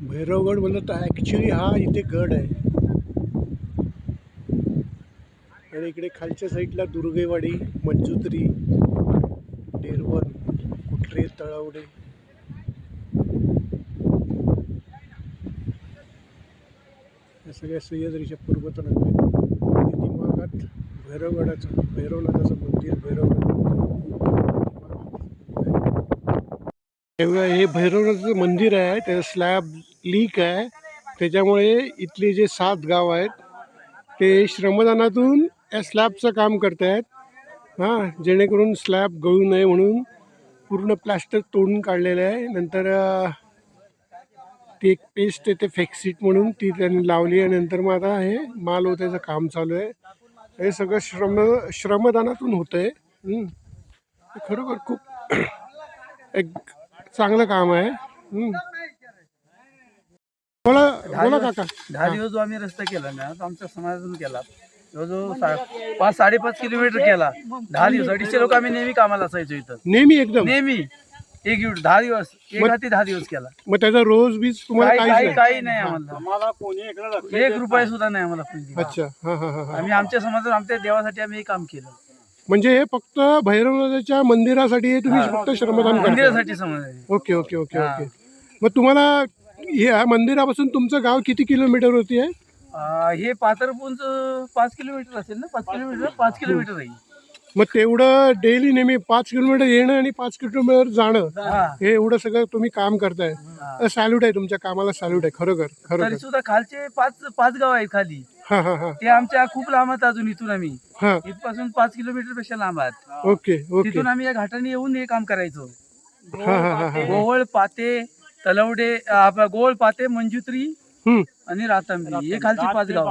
भैरवगड म्हणलं तर ॲक्च्युली हा इथे गड आहे. आणि इकडे खालच्या साईडला दुर्गेवाडी मंजुत्री डेरवन कुठरे तळावडे. या सगळ्या सह्याद्रीच्या पूर्वतन दिमागात भैरवगडाचं भैरवनाथाचं मंदिर भैरवगड हे भैरवनाथाचं मंदिर आहे त्याचं स्लॅब लीक आहे. त्याच्यामुळे इथले जे सात गाव आहेत ते श्रमदानातून या स्लॅबचं काम करत आहेत हां जेणेकरून स्लॅब गळू नये म्हणून पूर्ण प्लास्टर तोडून काढलेलं आहे. नंतर ती एक पेस्ट आहे ते फेक्सिट म्हणून ती त्यांनी लावली आहे. नंतर मग आता हे माल होत्याचं काम चालू आहे. हे सगळं श्रम श्रमदानातून होतं आहे खरोखर खूप एक चांगलं काम आहे. बोला बोला काका. दहा दिवस जो आम्ही रस्ता केला ना तो आमच्या समाजातून केला. जवळजवळ सा- पाच साडेपाच किलोमीटर केला. दहा दिवस अडीचशे लोक आम्ही नेहमी कामाला असायचो इथं. नेहमी एकदम? नेहमी. एक युनिट दहा दिवस एक हाती दहा दिवस केला. मग त्याचा रोज बीज तुम्हाला काही काहीच काही नाही? काही नाही आम्हाला. एक रुपया सुद्धा नाही आम्हाला कोणी अच्छा. हा हा हा हा. आम्ही आमच्या समाजात आमच्या देवासाठी आम्ही हे काम केलं. म्हणजे हे फक्त भैरवनाथाच्या मंदिरासाठी हे तुम्ही फक्त श्रमदान करता? मंदिरासाठी समज आहे. Okay okay okay okay. मग तुम्हाला या मंदिरापासून तुमचं गाव किती किलोमीटर होती आहे? अं, हे पाथरपूरच पाच किलोमीटर असेल ना? पाच किलोमीटर पाच किलोमीटर आहे. मग तेवढं डेली नेहमी पाच किलोमीटर येणं आणि पाच किलोमीटर जाणं हा. हे. एवढं सगळं तुम्ही काम करताय. सॅल्यूट आहे तुमच्या कामाला सॅल्यूट आहे खरोखर खरोखर. तरी सुद्धा खालचे पाच पाच गाव आहेत खाली. हा हा हा. ते आमच्या खूप लांब आहेत अजून इथून आम्ही. हा. इथपासून पाच किलोमीटरपेक्षा लांब आहेत. Okay okay. तिथून आम्ही या घाटाने येऊन हे काम करायचो. हा हा हा हा. गोवळ पाते तलवडे आपलं गोवळ पाते मंजुत्री. आणि रातांबरी. हे खालचे पाच गाव.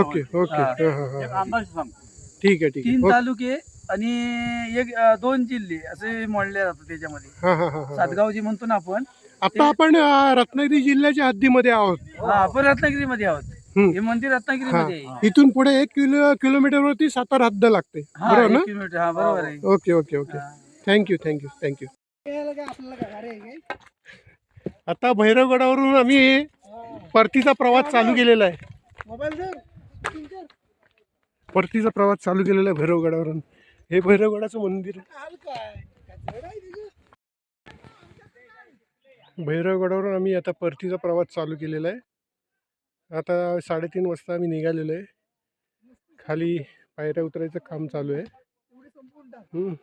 Okay okay. हा. हा हा ठीक आहे ठीक आहे. तीन तालुके आणि एक दोन जिल्हे असे मोडले जातात त्याच्यामध्ये. हा हा हा हा. सातगाव जे म्हणतो ना आपण आता आपण रत्नागिरी जिल्ह्याच्या हद्दीमध्ये आहोत. हा आपण रत्नागिरीमध्ये आहोत. हे मंदिर रत्नागिरीमध्ये आहे. इथून पुढे एक किलो किलोमीटरवरती सातारा हद्द लागते. बरोबर ना? किलोमीटर. हा बरोबर आहे. Okay okay okay. Thank you thank you thank you आता भैरवगडावरून आम्ही परतीचा प्रवास चालू केलेला आहे. परतीचा प्रवास चालू केलेला आहे भैरवगडावरून. हे भैरवगडाचं मंदिर आहे. भैरवगडावरून आम्ही आता परतीचा प्रवास चालू केलेला आहे. आता साडेतीन वाजता आम्ही निघालेलो आहे. खाली पायऱ्या उतरायचं काम चालू आहे. हम्म.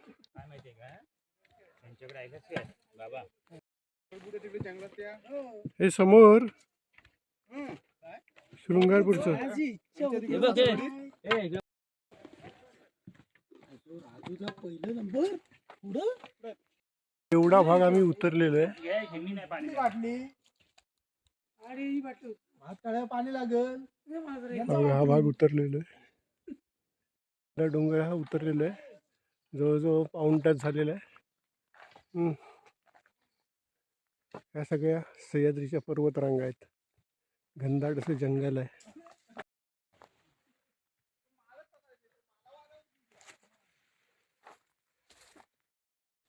हे समोर. शृंगारपूरचं. एवढा भाग आम्ही उतरलेलो हा भाग उतरलेलो डोंगर हा उतरलेला जवळजवळ पाऊण तास झालेला आहे. हम्म. ह्या सगळ्या सह्याद्रीच्या पर्वतरांगा आहेत. घनदाट असं जंगल आहे.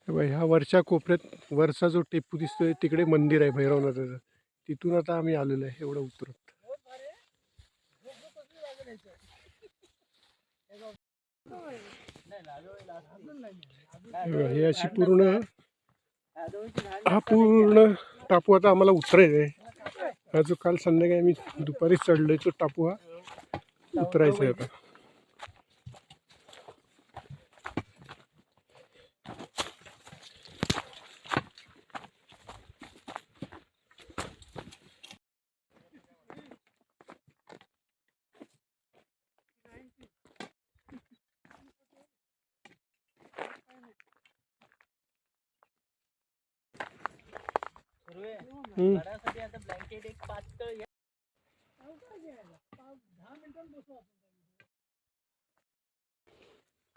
ह्या वरच्या कोपऱ्यात वरचा जो टेपू दिसतोय तिकडे मंदिर आहे भैरवनाथाचं. तिथून आता आम्ही आलेलो आहे एवढं उतरत. हे अशी पूर्ण हा पूर्ण टापू आता आम्हाला उतरायचा आहे. हा जो काल संध्याकाळी आम्ही दुपारी चढलोय तो टापू हा. उतरायचा आहे आता.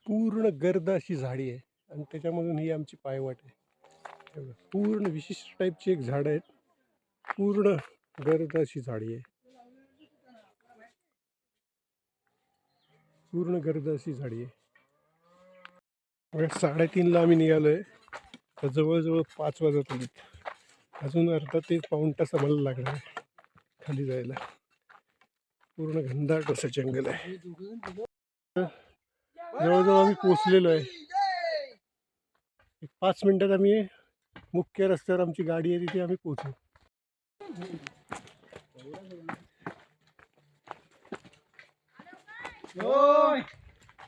पूर्ण गर्द अशी झाडी आहे आणि त्याच्यामधून ही आमची पायवाट आहे. पूर्ण विशिष्ट टाईपची एक झाडं आहेत. पूर्ण गर्द अशी झाडी आहे. पूर्ण गर्द अशी झाडी आहे. साडेतीनला आम्ही निघालो आहे तर जवळजवळ पाच वाजत आली अजून अर्धा ते पाऊण तास आम्हाला लागणार आहे खाली जायला. पूर्ण घनदाट असं जंगल आहे. जवळजवळ आम्ही पोचलेलो आहे. एक पाच मिनिटात आम्ही मुख्य रस्त्यावर आमची गाडी आहे तिथे आम्ही पोचू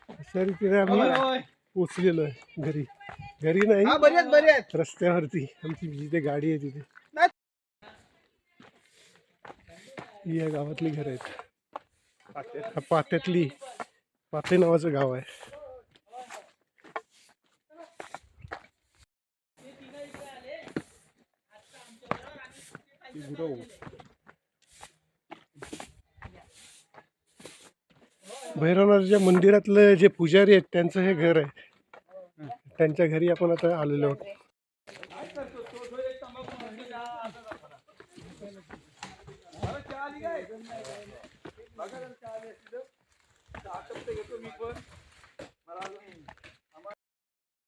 अशा रीतीने आम्ही पोचलेलो आहे घरी. घरी नाही. रस्त्यावरती. आमची जिथे गाडी आहे तिथे. ही या गावातली घर आहेत. पात्यातली पाते नावाचं गाव आहे. भैरवनाथच्या मंदिरातलं जे पुजारी आहेत त्यांचं हे घर आहे. त्यांच्या घरी आपण आता आलेलो आहोत.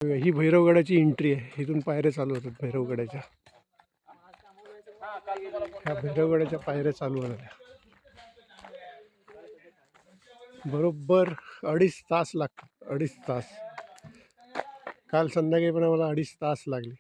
ही भैरवगडाची एंट्री आहे. इथून पायऱ्या चालू होतात भैरवगडाच्या. ह्या भैरवगडाच्या पायऱ्या चालू होत्या बरोबर अडीच तास लागतात. अडीच तास. काल संध्याकाळी पण आम्हाला अडीच तास लागले.